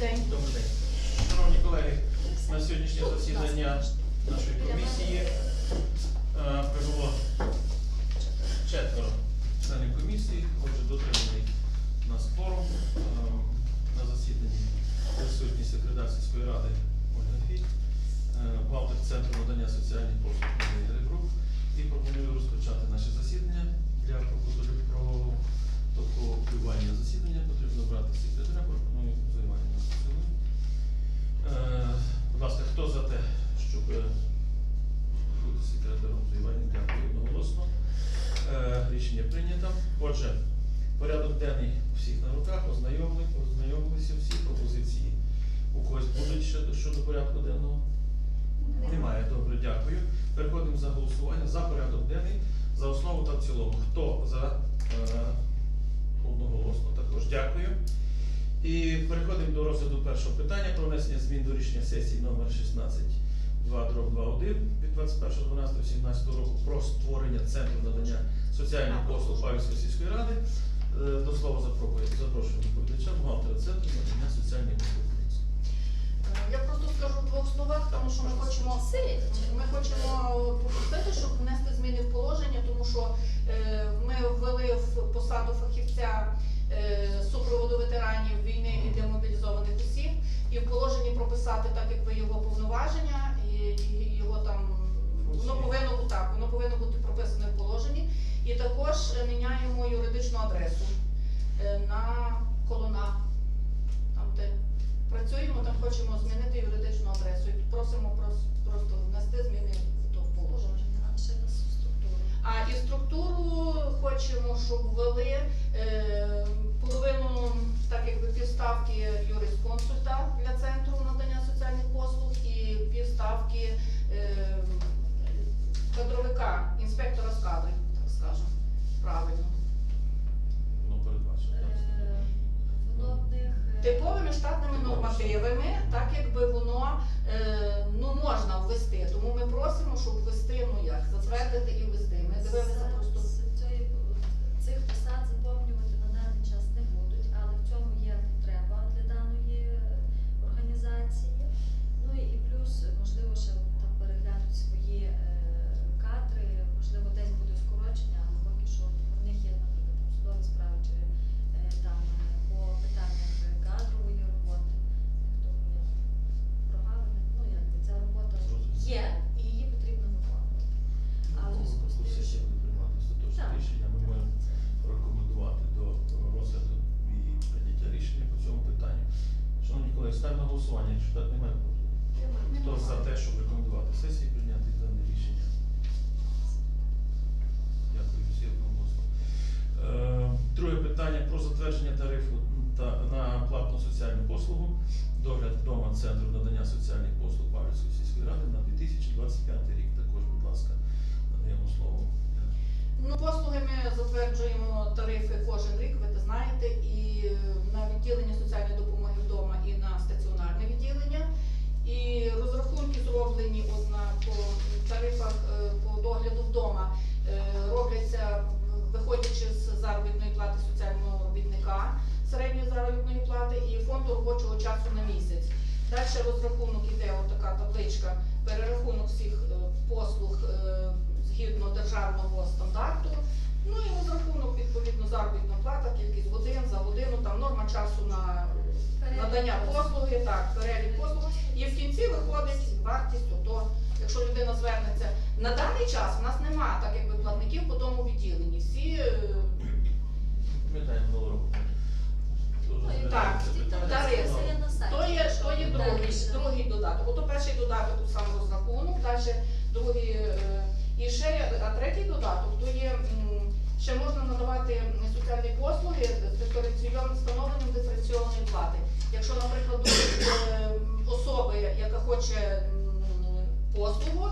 день. Добрий день. Шановні колеги, на сьогоднішнє засідання нашої комісії е, прибуло четверо членів комісії, отже, дотриманий нас форум. Е, На засіданні присутній секретар сільської ради Ольга Фіт, е, бухгалтер Центру надання соціальних послуг Марія Ребрук. І пропоную розпочати наше засідання. Для протоколювання засідання потрібно обрати секретаря, пропоную Зоювання на Е, Будь ласка, хто за те, щоб е, бути секретарем Зоювання? Дякую одноголосно. Е, Рішення прийнято. Отже, порядок денний у всіх на руках, ознайомили, ознайомилися всі пропозиції. У когось будуть щодо, порядку денного? Немає. Добре, дякую. Переходимо за голосування за порядок денний, за основу та в цілому. Хто за е, одноголосно також дякую. І переходимо до розгляду першого питання про внесення змін до рішення сесії номер 16 2 21 від 21.12.17 року про створення центру надання соціальних послуг Павівської сільської ради. Е, До слова запропоную- запрошую доповідача, бухгалтера центру надання соціальних хочемо, щоб ввели е, половину, так якби півставки юрисконсульта для центру надання соціальних послуг і півставки е, кадровика, інспектора з кадрів, так скажемо. Правильно. Передбачено. них е, Типовими штатними нормативами, так якби воно е, ну можна ввести. Тому ми просимо, щоб ввести, ну як, затвердити і ввести. Ми дивилися просто. з цієї- цих посад заповнювати на даний час не будуть, але в цьому є потреба для даної е, організації. Ну і і плюс, можливо, ще там переглянуть свої е, кадри, можливо, десь буде скорочення, але поки що в них є, наприклад, там судові справи чи е, там е, по питаннях е, кадрової роботи. В них тому є прогалини. Ну якби ця робота Зрозуміло. є і її потрібно виконувати. А в зв'язку з тим, Сесія що- буде приймати остаточне Так. рішення. Ми можемо рекомендувати до розгляду і прийняття рішення по цьому питанню. Шановні колеги, ставимо на голосування, якщо так немає. Хто за те, щоб рекомендувати сесії прийняти дане рішення? Дякую, всі одноголосно. Е, Друге питання про затвердження тарифу та на платну соціальну послугу. Догляд вдома центру надання соціальних послуг Павлівської сільської ради на 2025 рік. Також, будь ласка, надаємо слово. Ну, послуги ми затверджуємо тарифи кожен рік, ви це знаєте, Далі розрахунок іде отака табличка, перерахунок всіх е, послуг е, згідно державного стандарту. Ну і розрахунок, відповідно, заробітна плата, кількість годин за годину, там норма часу на надання послуги, так, перелік послуг. І в кінці виходить вартість ото, якщо людина звернеться. На даний час в нас нема так якби платників по тому відділенні. Всі е, Пам'ятаємо минулого року. Ну, і Так. На сайті. То є, то є другий, другий додаток. Ото перший додаток у сам розрахунок, далі другий. е, І ще є, а третій додаток, то є м, ще можна надавати соціальні послуги з диференційованим встановленням диференційованої плати. Якщо, наприклад, до е, особи, яка хоче м, послугу,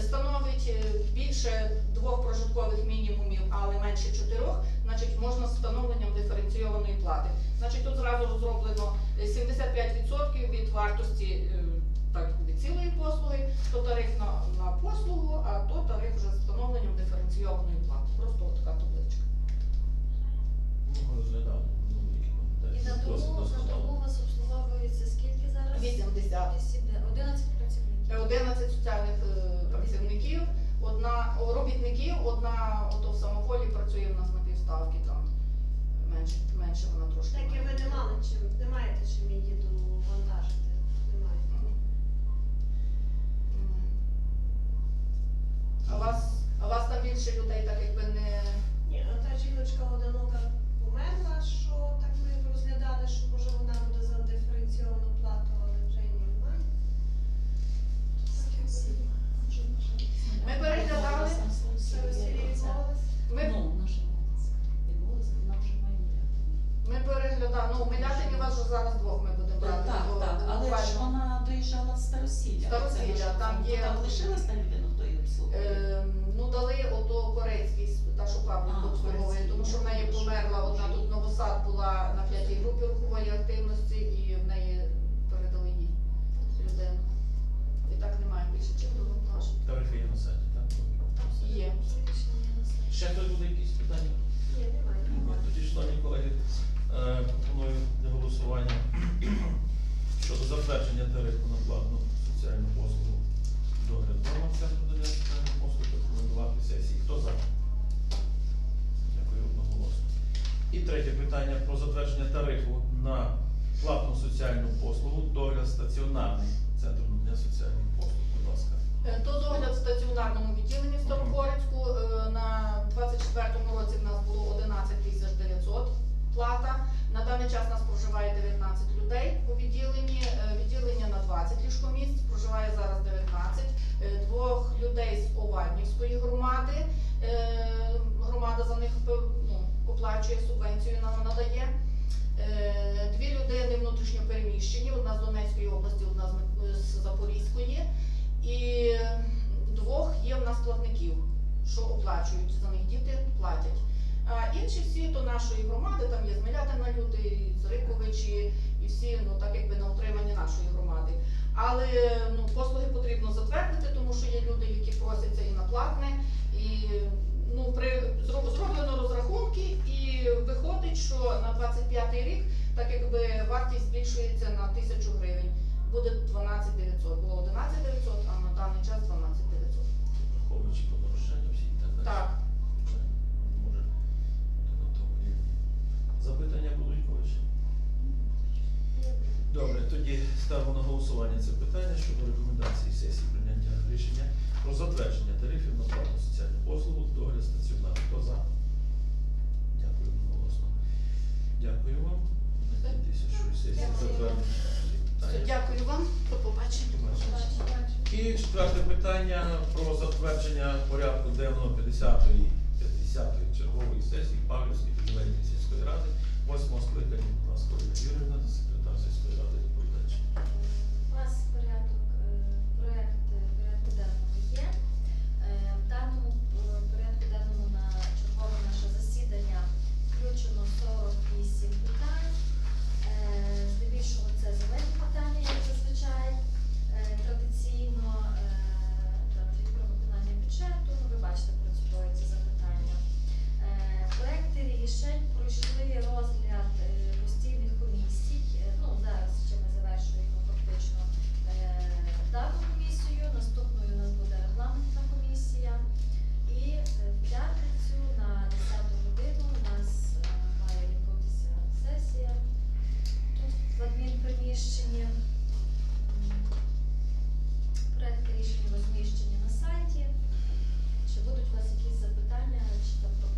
становить е, більше двох прожиткових мінімумів, але менше чотирьох, значить можна з встановленням диференційованої плати. Значить, тут зразу розроблено е, 75% від вартості е, так, від цілої послуги, то тариф на, на послугу, а то тариф вже з встановленням диференційованої плати. Просто така табличка. Ну, розглядали. І на тому, на тому вас обслуговується 50. 11 працівників. Е, 11 соціальних е, працівників, одна о, робітників, одна ото в самополі працює в нас на півставки там. Менше, менше вона трошки. Так і має. ви не мали чим, не маєте чим її довантажити. Немає. А вас, а вас там більше людей, так якби не. Ні, а та жіночка одинока померла, що так ми розглядали, що може вона буде за диференційовану плату, але вже її немає. Ми переглядали. Ми, Ну, ми переглядали. Ну, у Милятині вас вже зараз двох ми будемо брати. Так, так, але ж вона доїжджала з Старосілля. Старосілля, там є- Там лишилась та людина, обслуговує? Ем, ну, дали ото корейський, та що Павло А, обслуговує, корейський. тому що в неї померла одна тут новосад була на п'ятій групі нам надає. Е, Дві людини внутрішньо переміщені, одна з Донецької області, одна з Запорізької. І двох є в нас платників, що оплачують за них діти, платять. А інші всі то нашої громади, там є з Милятина люди, і з і всі, ну так якби на утриманні нашої громади. Але ну, послуги потрібно затвердити, тому що є люди, які просяться і на платне. Так якби вартість збільшується на тисячу гривень буде 12 900. Було питання про затвердження порядку денного 50-ї 50-ї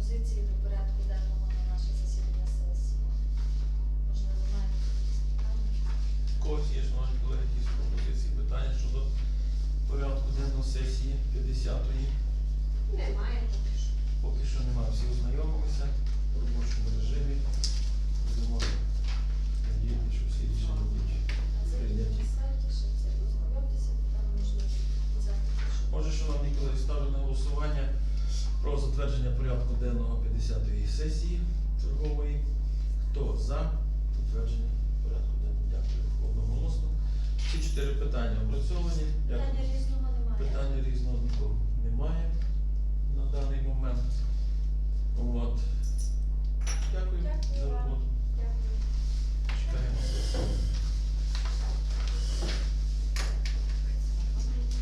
пропозиції до порядку денного на наше засідання сесії? Можливо, маєте якісь питання? У когось є, шановні колеги, якісь пропозиції, питання щодо порядку денного сесії 50-ї. Немає поки що. Поки що немає. Всі ознайомилися в робочому режимі. Будемо надіятися, що всі рішення будуть Зайдіть на сайті, щоб це ознайомтеся, там можливо запити. щоб- Отже, шановні колеги, ставлю на голосування про затвердження порядку денного 50-ї сесії чергової. Хто за затвердження порядку денного? Дякую. Одноголосно. Всі чотири питання опрацьовані. Питання різного немає. Питання різного немає на даний момент. От. Дякую Дякую за роботу. Дякую. Чекаємо.